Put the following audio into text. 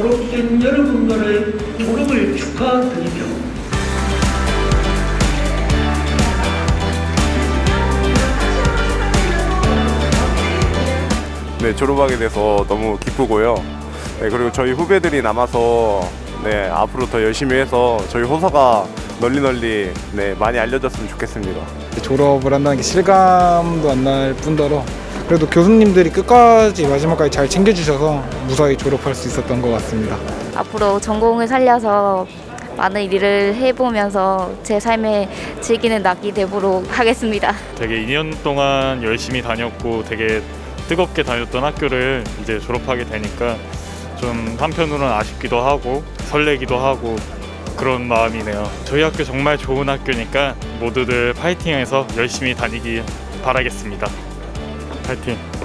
졸업된 여러분들의 졸업을 축하드리며 네, 졸업하게 돼서 너무 기쁘고요. 네, 그리고 저희 후배들이 남아서 네, 앞으로 더 열심히 해서 저희 호서가 널리 널리 네, 많이 알려졌으면 좋겠습니다. 졸업을 한다는 게 실감도 안 날 뿐더러 그래도 교수님들이 끝까지 마지막까지 잘 챙겨주셔서 무사히 졸업할 수 있었던 것 같습니다. 앞으로 전공을 살려서 많은 일을 해보면서 제 삶에 즐기는 낙이 되도록 하겠습니다. 되게 2년 동안 열심히 다녔고 되게 뜨겁게 다녔던 학교를 이제 졸업하게 되니까 좀 한편으로는 아쉽기도 하고 설레기도 하고 그런 마음이네요. 저희 학교 정말 좋은 학교니까 모두들 파이팅해서 열심히 다니기 바라겠습니다. 파이팅.